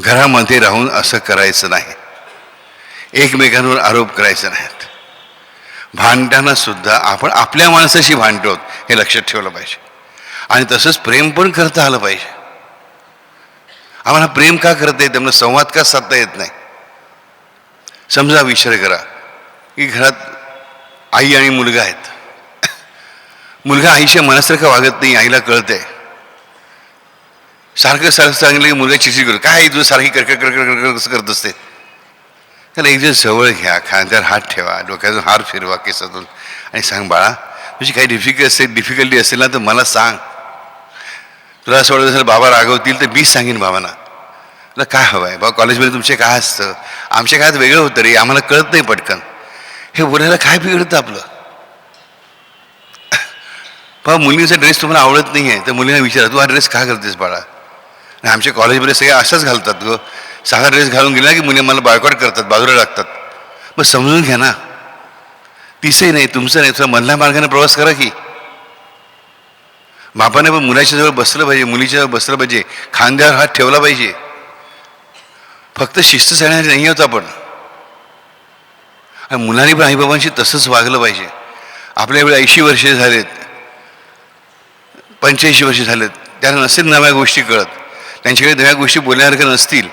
घरामध्ये राहून असं करायचं नाही. एकमेकांवर आरोप करायचे नाहीत. भांडताना सुद्धा आपण आपल्या माणसाशी भांडतो हे लक्षात ठेवलं पाहिजे. आणि तसंच प्रेम पण करता आलं पाहिजे. आम्हाला प्रेम का करता येत मला संवाद का साधता येत नाही? समजा विचार करा की घरात आई आणि मुलगा आहेत. मुलगा आईच्या मनासारखं वागत नाही आईला कळतंय. सारखं सारखं सांगितलं की मुलगा चिडचिड करतो. काय तुझं सारखी करकड करकड करकड कसं करत असते? त्याला एक दिवस जवळ घ्या खांद्यावर हात ठेवा डोक्यातून हार फिरवा केसातून. आणि सांग बाळा तुझी काही डिफिकल्ट असेल डिफिकल्टी असेल ना तर मला सांग. तुला असं वाटत असेल बाबा रागवतील तर मीच सांगेन बाबांना. तुला काय हवं आहे बाबा कॉलेजमध्ये तुमचे काय असतं? आमच्या काळात वेगळं होतं रे आम्हाला कळत नाही पटकन. हे बोलायला काय बिघडतं आपलं? बाबा मुलींचा ड्रेस तुम्हाला आवडत नाही आहे तर मुलींना विचारा तू हा ड्रेस का करतेस बाळा? आणि आमच्या कॉलेजमध्ये सगळे असंच घालतात ग. साधा ड्रेस घालून गेला की मुली मला बायकॉट करतात बाजूला लागतात. मग समजून घ्या ना. तिसही नाही तुमचं नाही तुला मधल्या मार्गाने प्रवास करा की. बापाने पण मुलाच्या जवळ बसलं पाहिजे मुलीच्या जवळ बसलं पाहिजे. खांद्यावर हात ठेवला पाहिजे. फक्त शिस्त सांगणारे नाही आहोत आपण. आणि मुलांनी पण आईबाबांशी तसंच वागलं पाहिजे. आपल्या वेळी ऐंशी वर्षे झालेत. पंच्याऐंशी वर्षे झालेत. त्यांना नसेल नव्या गोष्टी कळत. त्यांच्याकडे नव्या गोष्टी बोलण्यासारख्या नसतील.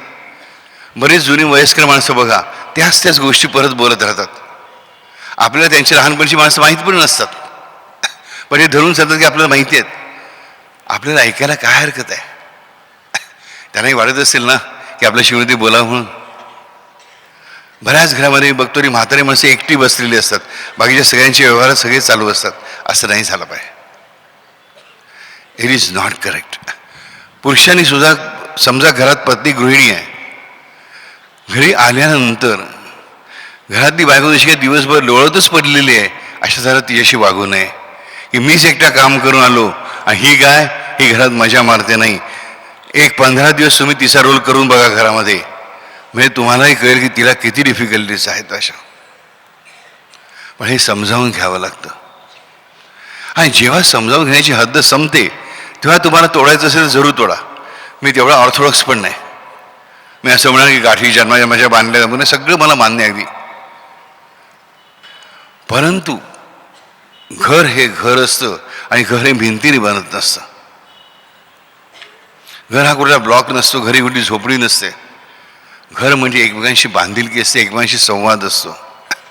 बरेच जुनी वयस्कर माणसं बघा त्याच त्याच गोष्टी परत बोलत राहतात. आपल्याला त्यांची लहानपणची माणसं माहीत पण नसतात. पण हे धरून सांगतात की आपल्याला माहिती आहेत. आपल्याला ऐकायला काय हरकत आहे? त्यांनाही वाटत असेल ना की आपल्या शिवती बोलावं म्हणून. बऱ्याच घरामध्ये बघतो ती म्हातारी माणसं एकटी बसलेली असतात. बाकीच्या सगळ्यांचे व्यवहार सगळे चालू असतात. असं नाही झालं पाहिजे. इट इज नॉट करेक्ट पुरुषांनी सुद्धा समजा घरात पत्नी गृहिणी आहे घरी आल्यानंतर घरातली बायको जशी काही दिवसभर लोळतच पडलेली आहे अशा जरा तिच्याशी वागू नये. की मीच एकटा काम करून आलो आणि ही गाय ही घरात मजा मारते नाही. एक पंधरा दिवस तुम्ही तिचा रोल करून बघा घरामध्ये. म्हणजे तुम्हालाही कळेल की तिला किती डिफिकल्टीज आहेत अशा. पण हे समजावून घ्यावं लागतं. आणि जेव्हा समजावून घेण्याची हद्द संपते तेव्हा तुम्हाला तोडायचं असेल तर जरूर तोडा. मी तेवढा ऑर्थोडॉक्स पण नाही. मी असं म्हणाल की गाठी जन्माच्या माझ्या बांधल्या म्हणजे सगळं मला मान्य अगदी. परंतु घर हे घर असतं आणि घर हे भिंतीने बनत नसतं. घर हा कुठला ब्लॉक नसतो घरी कुठली झोपडी नसते. घर म्हणजे एकमेकांशी बांधिलकी असते एकमेकांशी संवाद असतो.